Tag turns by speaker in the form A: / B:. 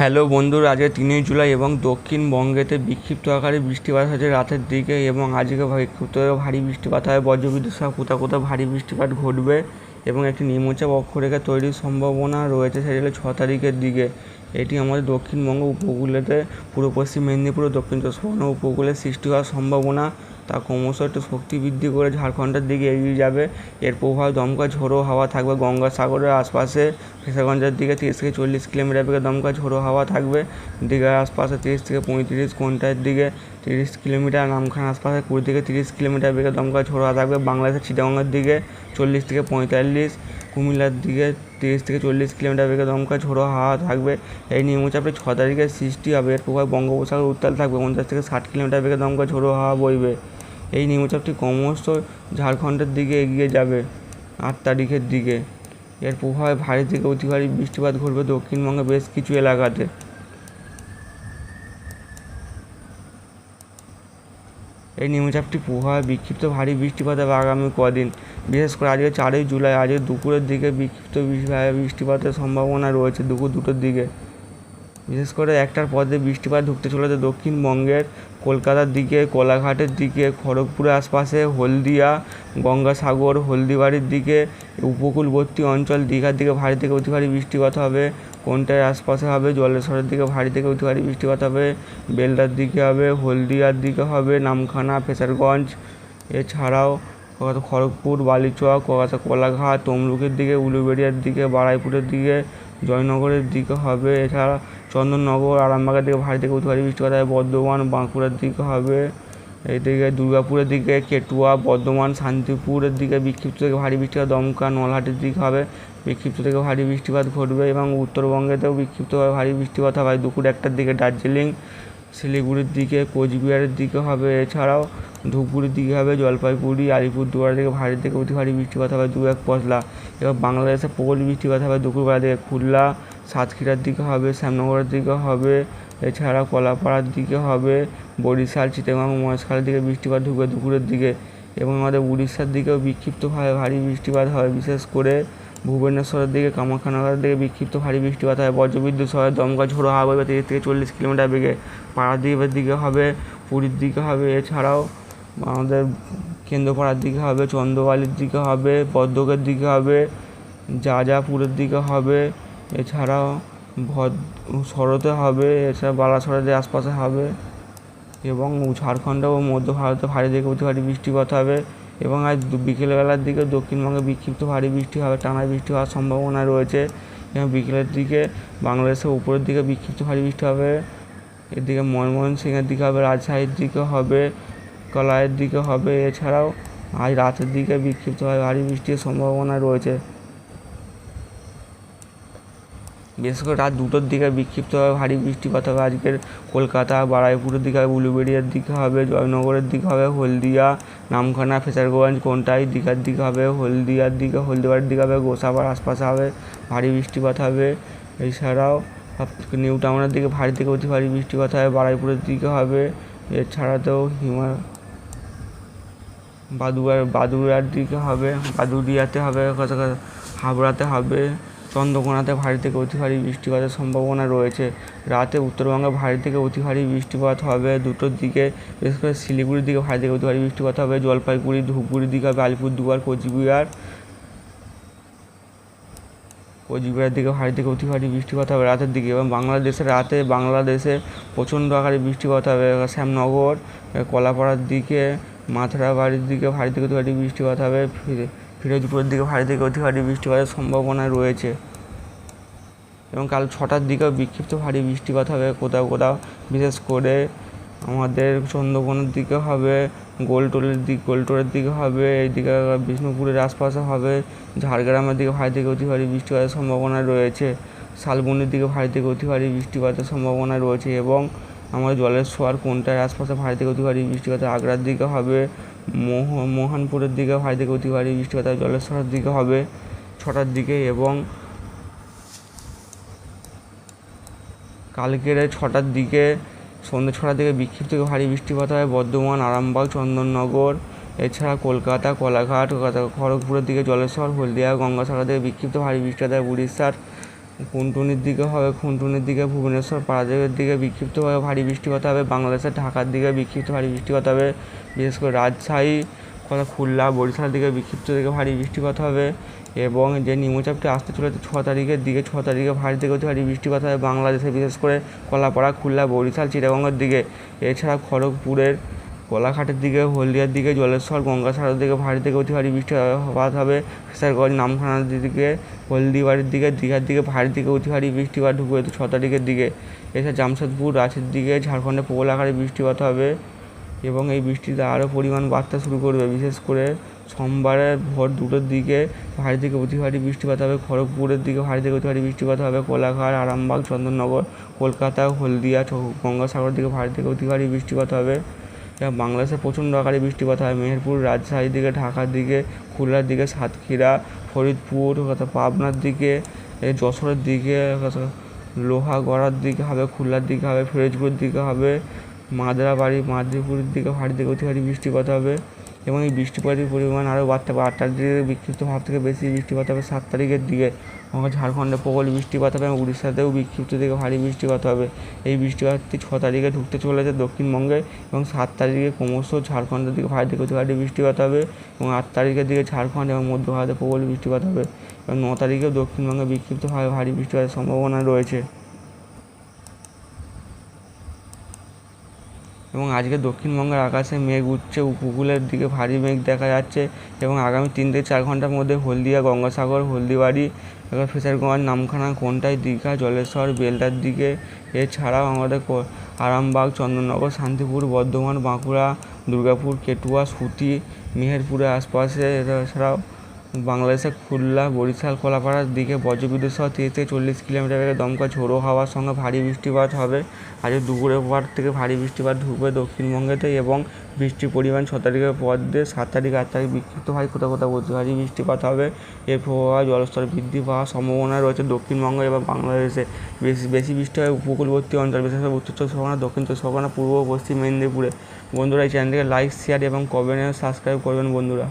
A: Hello বন্ধুরা আজকে তিনই জুলাই এবং দক্ষিণবঙ্গেতে বিক্ষিপ্ত আকারে বৃষ্টিপাত হয়েছে রাতের দিকে এবং আজকে বিক্ষিপ্ত ভারী বৃষ্টিপাত হয়। বজ্রবিদ্যুৎ সহ কোথাও কোথাও ভারী বৃষ্টিপাত ঘটবে এবং একটি নিম্নচাপ অক্ষরেখা তৈরির সম্ভাবনা রয়েছে সেটি হলো ছ তারিখের দিকে। এটি আমাদের দক্ষিণবঙ্গ উপকূলেতে, পূর্ব পশ্চিম মেদিনীপুর দক্ষিণ চব্বিশ পরগনা উপকূলে সৃষ্টি হওয়ার সম্ভাবনা। তা ক্রমশ একটু শক্তি বৃদ্ধি করে ঝাড়খণ্ডের দিকে এগিয়ে যাবে। এর প্রভাব দমকা ঝোড়ো হাওয়া থাকবে গঙ্গাসাগরের আশপাশে। ফেসাগঞ্জের দিকে তিরিশ থেকে চল্লিশ কিলোমিটার বেগে দমকা ঝোড়ো হাওয়া থাকবে। দীঘার আশপাশে তিরিশ থেকে পঁয়ত্রিশ ঘণ্টার দিকে তিরিশ কিলোমিটার, নামখানা আশপাশে কুড়ি থেকে তিরিশ কিলোমিটার বেগে দমকা ঝোড়ো হাওয়া থাকবে। বাংলাদেশের চিটাগঙ্গের দিকে চল্লিশ থেকে পঁয়তাল্লিশ, কুমিল্লার দিকে তিরিশ থেকে চল্লিশ কিলোমিটার বেগে দমকা ঝোড়ো হাওয়া থাকবে। এই নিম্নচাপটি ছ তারিখে সৃষ্টি হবে। এর প্রভাব বঙ্গোপসাগর উত্তাল থাকবে। পঞ্চাশ থেকে ষাট কিলোমিটার বেগে দমকা ঝোড়ো হাওয়া বইবে। এই নিম্নচাপটি ক্রমশ ঝাড়খণ্ডের দিকে এগিয়ে যাবে আট তারিখের দিকে। এর প্রভাবে ভারী থেকে অতি ভারী বৃষ্টিপাত ঘটবে দক্ষিণবঙ্গের বেশ কিছু এলাকাতে। এই নিম্নচাপটি প্রভাবে বিক্ষিপ্ত ভারী বৃষ্টিপাত হবে আগামী কদিন। বিশেষ করে আজকে চারই জুলাই, আজকে দুপুরের দিকে বিক্ষিপ্ত বৃষ্টিপাতের সম্ভাবনা রয়েছে দুপুর দুটোর দিকে। বিশেষ করে একটার পর দিয়ে বৃষ্টিপাত ঢুকতে চলেছে দক্ষিণবঙ্গের কলকাতার দিকে, কোলাঘাটের দিকে, খড়গপুরের আশপাশে, হলদিয়া, গঙ্গাসাগর, হলদিবাড়ির দিকে উপকূলবর্তী অঞ্চল, দীঘার দিকে ভারী থেকে অতি ভারী বৃষ্টিপাত হবে কোনটার আশপাশে হবে জলেশ্বরের দিকে ভারী থেকে অতি ভারী বৃষ্টিপাত হবে, বেলদার দিকে হবে, হলদিয়ার দিকে হবে, নামখানা, ফেসারগঞ্জ, এছাড়াও কলকাতা, খড়গপুর, বালিচক, কলকাতা, কোলাঘাট, তমলুকের দিকে, উলুবেড়িয়ার দিকে, বারাইপুরের দিকে, জয়নগরের দিকে হবে, এছাড়া চন্দননগর, আরামবাগের দিকে ভারী থেকে অতি ভারী বৃষ্টিপাত হবে, বর্ধমান, বাঁকুড়ার দিকে হবে। এইদিকে দুর্গাপুরের দিকে কেটুয়া, বর্ধমান, শান্তিপুরের দিকে বিক্ষিপ্ত থেকে ভারী বৃষ্টিপাত, দমকা, নলহাটির দিক হবে বিক্ষিপ্ত থেকে ভারী বৃষ্টিপাত ঘটবে এবং উত্তরবঙ্গেতেও বিক্ষিপ্তভাবে ভারী বৃষ্টিপাত হবে। দুপুর একটার দিকে দার্জিলিং, শিলিগুড়ির দিকে কোচবিহারের দিকে হবে। এছাড়াও ধূপগুড়ির দিকে হবে জলপাইগুড়ি আলিপুরদুয়ার দিকে ভারী থেকে অতি ভারী বৃষ্টিপাত হবে দু এক পশলা। এবার বাংলাদেশে প্রবল বৃষ্টিপাত হবে দুপুরবেলা দিকে খুলনা, সাতক্ষীরার দিকে হবে, শ্যামনগরের দিকে হবে এছাড়া কলাপাড়ার দিকে হবে বরিশাল, চিটাগাং, মহেশখালের দিকে বৃষ্টিপাত ঢুকবে দুপুরের দিকে এবং আমাদের উড়িষ্যার দিকেও বিক্ষিপ্তভাবে ভারী বৃষ্টিপাত হয়। বিশেষ করে ভুবনেশ্বরের দিকে, কামাখ্যানগরের দিকে বিক্ষিপ্ত ভারী বৃষ্টিপাত হয়। বজ্রবিদ্যুৎ সহ দমকা ঝোড়ো হাওয়া বইবে তিরিশ থেকে চল্লিশ কিলোমিটার বেগে। পাড়াদ্বীপের দিকে হবে, পুরীর দিকে হবে, এছাড়াও আমাদের কেন্দ্রপাড়ার দিকে হবে চন্দ্রবালির দিকে হবে পদ্মকের দিকে হবে যাযাপুরের দিকে হবে, এছাড়াও ভদ, শরতে হবে এছাড়া বালাসরের আশপাশে হবে এবং ঝাড়খণ্ড ও মধ্য ভারতে ভারী থেকে অতি ভারী বৃষ্টিপাত হবে এবং আজ বিকেলবেলার দিকে দক্ষিণবঙ্গে বিক্ষিপ্ত ভারী বৃষ্টি হবে, টানা বৃষ্টি হওয়ার সম্ভাবনা রয়েছে এবং বিকেলের দিকে বাংলাদেশের উপরের দিকে বিক্ষিপ্ত ভারী বৃষ্টি হবে। এদিকে ময়মনসিংহের দিকে হবে, রাজশাহীর দিকে হবে, কলাইয়ের দিকে হবে, এছাড়াও আজ রাতের দিকে বিক্ষিপ্তভাবে ভারী বৃষ্টির সম্ভাবনা রয়েছে। বিশেষ করে রাত দুটোর দিকে বিক্ষিপ্তভাবে ভারী বৃষ্টিপাত হবে। আজকের কলকাতা, বারাইপুরের দিকে হবে, উলুবেড়িয়ার দিকে হবে, জয়নগরের দিকে হবে, হলদিয়া, নামখানা, ফেসারগঞ্জ, কোনটাই দীঘার দিকে হবে, হলদিয়ার দিকে, হলদিবাড়ির দিকে হবে গোসাবার আশপাশে হবে, ভারী বৃষ্টিপাত হবে। এছাড়াও নিউ টাউনের দিকে ভারী থেকে অতি ভারী বৃষ্টিপাত হবে, বারাইপুরের দিকে হবে এছাড়া তো হিমা বাদুয়ার বাদুড়ার দিকে হবে, বাদুড়িয়াতে হবে, হাবড়াতে হবে চন্দ্রকোনাতে ভারী থেকে অতি ভারী বৃষ্টিপাতের সম্ভাবনা রয়েছে। রাতে উত্তরবঙ্গে ভারী থেকে অতি ভারী বৃষ্টিপাত হবে দুটোর দিকে, বিশেষ করে শিলিগুড়ির দিকে ভারী থেকে অতি ভারী বৃষ্টিপাত হবে, জলপাইগুড়ি, ধূপগুড়ির দিকে হবে, আলিপুরদুয়ার, কোচবিহার, কোচবিহারের দিকে ভারী থেকে অতি ভারী বৃষ্টিপাত হবে রাতের দিকে এবং বাংলাদেশে রাতে বাংলাদেশে প্রচণ্ড আকারে বৃষ্টিপাত হবে। শ্যামনগর, কলাপাড়ার দিকে, মাথেরাবাড়ির দিকে ভারী থেকে অতি ভারী বৃষ্টিপাত হবে ফিরোজপুরের দিকে ভারী থেকে অতি ভারী বৃষ্টিপাতের সম্ভাবনা রয়েছে। এবং কাল ছটার দিকেও বিক্ষিপ্ত ভারী বৃষ্টিপাত হবে। কোথাও কোথাও, বিশেষ করে আমাদের চন্দ্রকোনার দিকে হবে, গোলটোলের দিক, গোলটোলের দিকে হবে এইদিকে বিষ্ণুপুরের আশপাশে হবে। ঝাড়গ্রামের দিকে ভারী থেকে অতি ভারী বৃষ্টিপাতের সম্ভাবনা রয়েছে। শালবনির দিকে ভারী থেকে অতি ভারী বৃষ্টিপাতের সম্ভাবনা রয়েছে। এবং আমাদের জলের ছোঁয়ার কোনটার আশপাশে ভারী থেকে অতি ভারী বৃষ্টিপাত আগ্রার দিকে হবে। মোহ, মোহনপুরের দিকে ভারী থেকে অতি ভারী বৃষ্টিপাত জলের ছোঁয়ার দিকে হবে ছটার দিকে এবং কালকের ছটার দিকে, সন্ধ্যে ছটার দিকে বিক্ষিপ্ত থেকে ভারী বৃষ্টিপাত হয় বর্ধমান, আরামবাগ, চন্দননগর, এছাড়া কলকাতা, কোলাঘাট খড়গপুরের দিকে জলেশ্বর, হলদিয়া, গঙ্গাসাগর থেকে বিক্ষিপ্ত ভারী বৃষ্টিপাত হয় উড়িষ্যার কুনটুনির দিকে হবে, খুনটুনির দিকে ভুবনেশ্বর পারাদ্বীপের দিকে বিক্ষিপ্তভাবে ভারী বৃষ্টিপাত হবে, বাংলাদেশের ঢাকার দিকে বিক্ষিপ্ত ভারী বৃষ্টিপাত হবে, বিশেষ করে রাজশাহী, কথা খুলনা, বরিশালের দিকে বিক্ষিপ্ত দিকে ভারী বৃষ্টিপাত হবে এবং যে নিম্নচাপটি আসতে চলেছে ছ তারিখের দিকে, ছ তারিখে ভারী থেকে ভারী বৃষ্টিপাত হবে বাংলাদেশে, বিশেষ করে কলাপাড়া, খুলনা, বরিশাল, চিটাগঙ্গের দিকে। এছাড়া খড়গপুরের কোলাঘাটের দিকে, হলদিয়ার দিকে, জলেশ্বর, গঙ্গাসাগরের দিকে, ভারী থেকে অতি ভারী বৃষ্টিপাত হবে। ফেসারগঞ্জ নামখানার দিকে, হলদিবাড়ির দিকে, দীঘার দিকে ভারী থেকে অতি ভারী বৃষ্টিপাত ঢুকবে ছ তারিখের দিকে। এছাড়া জামশেদপুর, রাঁচির দিকে, ঝাড়খণ্ডে প্রবল আকারে বৃষ্টিপাত হবে এবং এই বৃষ্টিতে আরও পরিমাণ বাড়তে শুরু করবে। বিশেষ করে সোমবারের ভোর দুটোর দিকে ভারী থেকে অতি ভারী বৃষ্টিপাত হবে। খড়গপুরের দিকে ভারী থেকে অতি ভারী বৃষ্টিপাত হবে। কোলাঘাট, আরামবাগ, চন্দননগর, কলকাতা, হলদিয়া গঙ্গাসাগর দিকে ভারী থেকে অতি ভারী বৃষ্টিপাত হবে। বাংলাদেশে প্রচণ্ড আকারে বৃষ্টিপাত হয়। মেহেরপুর, রাজশাহীর দিকে, ঢাকার দিকে, খুলনার দিকে, সাতক্ষীরা, ফরিদপুর পাবনার দিকে যশোরের দিকে লোহাগড়ার দিকে হবে, খুলনার দিকে হবে, ফিরোজপুরের দিকে হবে, মাদ্রাবাড়ি, মাদ্রীপুরের দিকে ভারী দিকে অতি ভারী বৃষ্টিপাত হবে। এবং এই বৃষ্টিপাতের পরিমাণ আরও বাড়তে পারে। আট তারিখ দিকে বিক্ষিপ্ত ভাব থেকে বেশি বৃষ্টিপাত হবে সাত তারিখের দিকে। ঝাড়খণ্ডে প্রবল বৃষ্টিপাত হবে এবং উড়িষ্যাতেও বিক্ষিপ্ত থেকে ভারী বৃষ্টিপাত হবে। এই বৃষ্টিপাতটি ছ তারিখে ঢুকতে চলেছে দক্ষিণবঙ্গে এবং সাত তারিখে ক্রমশ ঝাড়খণ্ডের দিকে ভারী থেকে ভারী বৃষ্টিপাত হবে এবং আট তারিখের দিকে ঝাড়খণ্ড এবং মধ্য ভারতে প্রবল বৃষ্টিপাত হবে এবং ন তারিখেও দক্ষিণবঙ্গে বিক্ষিপ্তভাবে ভারী বৃষ্টিপাতের সম্ভাবনা রয়েছে। এবং আজকে দক্ষিণবঙ্গের আকাশে মেঘ উঠছে, উপকূলের দিকে ভারী মেঘ দেখা যাচ্ছে এবং আগামী তিন থেকে চার ঘণ্টার মধ্যে হলদিয়া, গঙ্গাসাগর, হলদিবাড়ি এবার ফিশারগঞ্জ নামখানা কোনটাই দীঘা, জলেশ্বর বেলদার দিকে। এছাড়াও আমাদের আরামবাগ, চন্দননগর, শান্তিপুর, বর্ধমান, বাঁকুড়া, দুর্গাপুর, কেটুয়া, সুতি, মেহেরপুরের আশপাশে। এছাড়াও বাংলাদেশের খুলনা, বরিশাল, কলাপাড়ার দিকে বজ্রবিদ্যুৎ সহ তিরিশ থেকে চল্লিশ কিলোমিটার বেগে দমকা ঝোড়ো হাওয়ার সঙ্গে ভারী বৃষ্টিপাত হবে। আজ দুপুরের পর থেকে ভারী বৃষ্টিপাত ঢুকবে দক্ষিণবঙ্গেতে এবং বৃষ্টির পরিমাণ ছ তারিখের পর দিয়ে সাত তারিখ, আট তারিখ বিক্ষিপ্ত ভারী কোথাও কোথাও ভারী বৃষ্টিপাত হবে। এর প্রভাবে জলস্তর বৃদ্ধি পাওয়ার সম্ভাবনা রয়েছে দক্ষিণবঙ্গ এবং বাংলাদেশে। বেশি বেশি বৃষ্টি হয় উপকূলবর্তী অঞ্চল বিশেষ করে উত্তর চব্বিশ পরগনা, দক্ষিণ চব্বিশ পরগনা, পূর্ব পশ্চিম মেদিনীপুরে। বন্ধুরা, এই চ্যানেলটিকে লাইক শেয়ার এবং কমেন্ট সাবস্ক্রাইব করবেন বন্ধুরা।